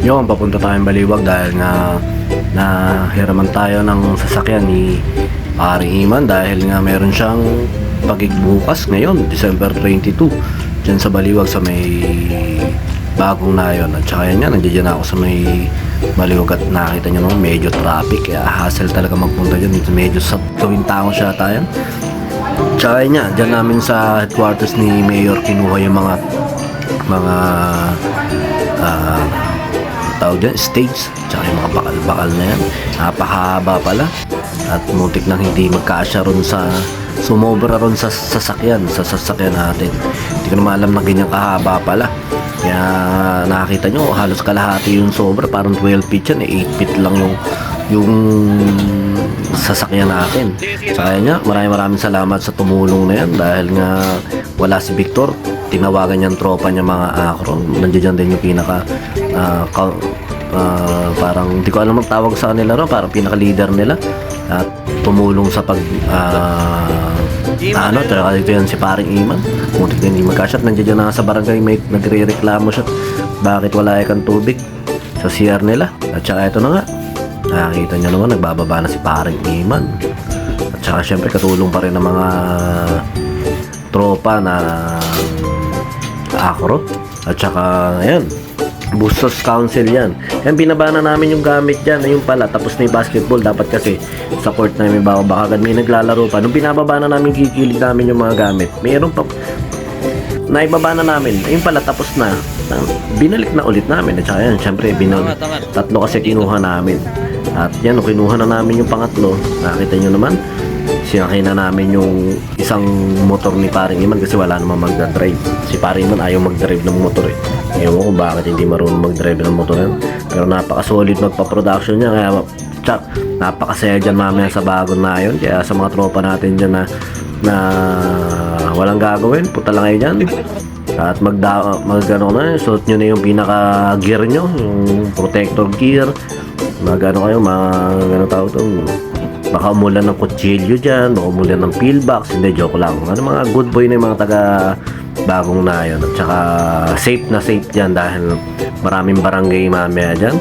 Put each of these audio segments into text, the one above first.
Yun, papunta tayong Baliwag dahil nga nahiraman tayo ng sasakyan ni Pari Iman dahil nga meron siyang pagigbukas ngayon, December 22 dyan sa Baliwag sa may bagong na yun. At saka yan nga, nandiyan ako sa may Baliwag at nakita nyo naman medyo traffic kaya hassle talaga magpunta dyan. Medyo sa gawing taong siya tayo. Tsaka yun nga, dyan namin sa headquarters ni Mayor kinuha yung mga mga ah tawag dyan, stage tsaka yung mga bakal-bakal na yan. Napakahaba pala. At muntik nang hindi magkasya ron sa sumobra ron sa sasakyan sa sasakyan natin. Hindi ko naman alam na ganyan kahaba pala. Kaya nakakita nyo halos kalahati yung sobra. Parang 12 feet yan eh. 8 feet lang yung yung sasakyan natin. Sa kanya maraming maraming salamat sa tumulong na yan. Dahil nga wala si Victor. Tinawagan niyang tropa niya mga akro nandiyan din yung pinaka ah, ah, parang di ko alam ang tawag sa kanila ro parang pinaka leader nila. At tumulong sa pag ah, ano talaga dito yan si paring Iman. Muntik na hindi magkasyat nandiyan na sa barangay may nagre-reklamo siya. Bakit wala kang tubig? Sa CR nila. At saka ito na nga. Nakikita niyo naman nagbababa na si paring Iman. At saka syempre katulong pa rin ng mga tropa na akro at saka ayan Bustos Council yan. Yan binaba na namin yung gamit dyan. Ayun pala, tapos na yung basketball. Dapat kasi sa court na may baka baka may naglalaro pa. Nung binababa na namin, kikilig namin yung mga gamit. Mayroon pa, naibaba na namin. Ayun pala, tapos na. Na- Binalik na ulit namin. At saka yan, syempre, binalik. Tatlo kasi kinuha namin. At yan, kinuha na namin yung pangatlo, nakita nyo naman, sinakay na namin yung isang motor ni Paring Iman kasi wala namang magdadrive. Si Paring Iman ayaw magdrive ng motor eh. Ewan ko bakit hindi marunong magdrive ng motor yan. Pero napaka-solid magpa-production niya. Kaya tsak, napakasaya dyan mamaya sa bagong na yun. Kaya sa mga tropa natin dyan na, na walang gagawin, puta lang kayo dyan. At magda mag ano na, suot nyo na yung pinaka gear nyo, yung protector gear. Mag ano kayo, mag ano tawag to, baka umulan ng kutsilyo dyan, baka umulan ng pillbox, hindi, joke lang. Ano mga good boy na yung mga taga bagong na yun. At saka safe na safe dyan dahil maraming barangay mamaya dyan.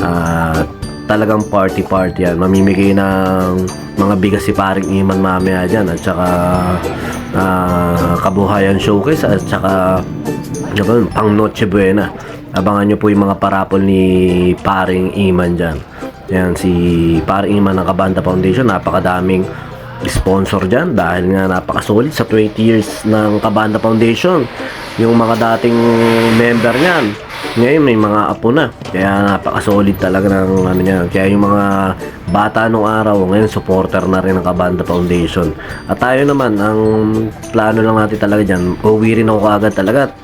At talagang party party yan. Mamimigay ng mga bigas si paring iman mamaya dyan. At saka ah, kabuhayan showcase at saka ano yun, pang Noche Buena. Abangan nyo po yung mga parapol ni paring iman dyan. Yan, si Paring Iman ng Kabanda Foundation, napakadaming sponsor dyan dahil nga napakasolid sa 20 years ng Kabanda Foundation. Yung mga dating member niyan, ngayon may mga apo na. Kaya napakasolid talaga ng ano niya. Kaya yung mga bata nung araw, ngayon supporter na rin ng Kabanda Foundation. At tayo naman, ang plano lang natin talaga dyan, uwi rin ako agad talaga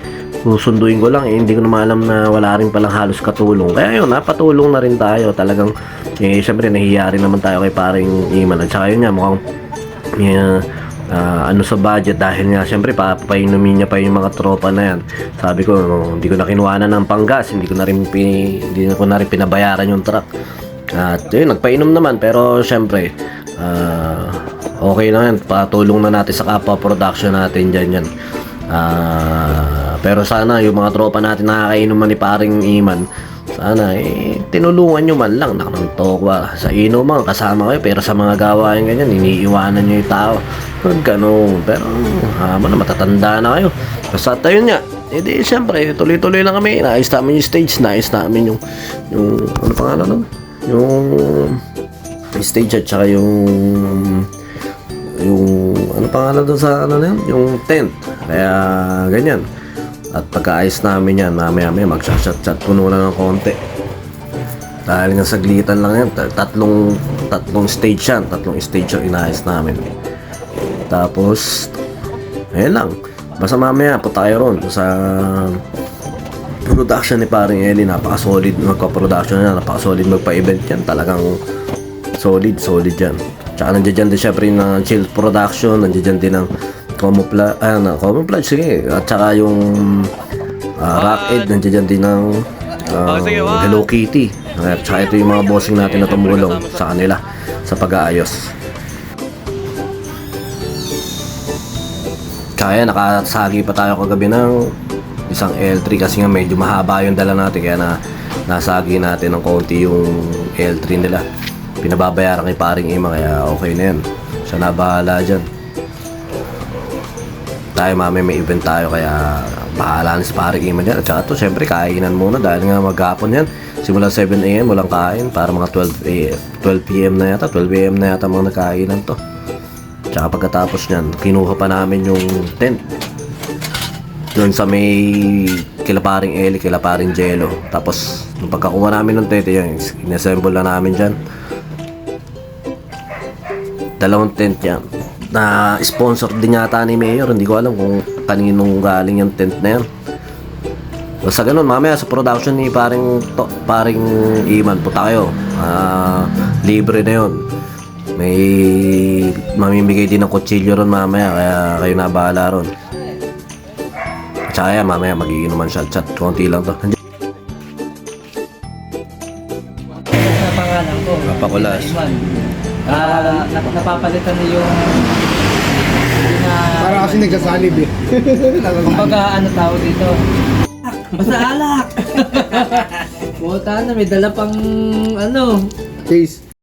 susunduin ko lang eh, hindi ko naman alam na wala rin palang halos katulong kaya yun napatulong na rin tayo talagang eh syempre nahihiya rin naman tayo kay paring Iman. At saka yun nga mukhang eh, ah, ano sa budget dahil nga syempre papainumin niya pa yung mga tropa na yan. Sabi ko no, hindi ko na kinuhanan ng panggas hindi ko na rin pi, hindi ko na rin pinabayaran yung truck. At yun nagpainom naman pero syempre ah, okay na yan. Patulong na natin sa kapwa production natin dyan yan. Ah, pero sana yung mga tropa natin nakakainuman ni paring Iman, sana eh tinulungan nyo man lang nakantokwa sa inuman kasama kayo pero sa mga gawain ganyan iniiwanan nyo yung tao huwag ganun pero hama na matatanda na kayo basta tayo nga eh di siyempre tuloy-tuloy lang kami naayos namin yung stage naayos namin yung yung ano pangalan nun yung stage at saka yung yung ano pangalan doon sa ano na yun? Yung tent. Kaya ganyan. At pagkaayos namin yan, mamaya maya magchat-chat puno na ng konti. Dahil nga saglitan lang yan, tat- tatlong tatlong stage yan, tatlong stage yung inaayos namin. Tapos, ayun lang. Basta mamaya, punta kayo ron sa production ni paring Eli, napaka-solid magpa-production niya, napaka-solid magpa-event yan, talagang solid, solid yan. Tsaka nandiyan din syempre ng chill production, nandiyan din ng camouflage, ah, na, camouflage, sige. At saka yung uh, Rock Ed, nandiyan dyan din ng ah, Hello Kitty. At saka ito yung mga bossing natin na tumulong sa kanila sa pag-aayos. Kaya nakasagi pa tayo kagabi ng isang L3 kasi nga medyo mahaba yung dala natin kaya na nasagi natin ng konti yung L3 nila. Pinababayaran kay paring Ima kaya okay na yan. Siya na bahala dyan. Tayo mami may event tayo kaya bahala na si paring Ima dyan. At saka to syempre kainan muna dahil nga maghapon yan. Simula 7am walang kain para mga 12 a.m. 12 p.m. na yata. 12 a.m. na yata mga nagkainan to. Tsaka pagkatapos nyan, kinuha pa namin yung tent. Doon sa may kilaparing Eli, kilaparing Jello. Tapos, nung pagkakuha namin ng tent, yan, inassemble na namin dyan. Dalawang tent yan. Na sponsor din yata ni Mayor. Hindi ko alam kung kaninong galing yung tent na yan. Basta ganun, mamaya sa production ni paring, to, paring Iman, puta kayo. Ah, libre na yun. May mamimigay din ng kutsilyo ron mamaya, kaya kayo na bahala ron. Tsaka yan, mamaya magiinuman siya. Chat, konti lang to. Hindi. sa pangalan ko. Papakulas. Iman. Nap- napapalitan niyo yung kasi nagsasalib eh. kumbaga ano tawag dito? Basta alak! Puta na, may dala pang ano, Chase.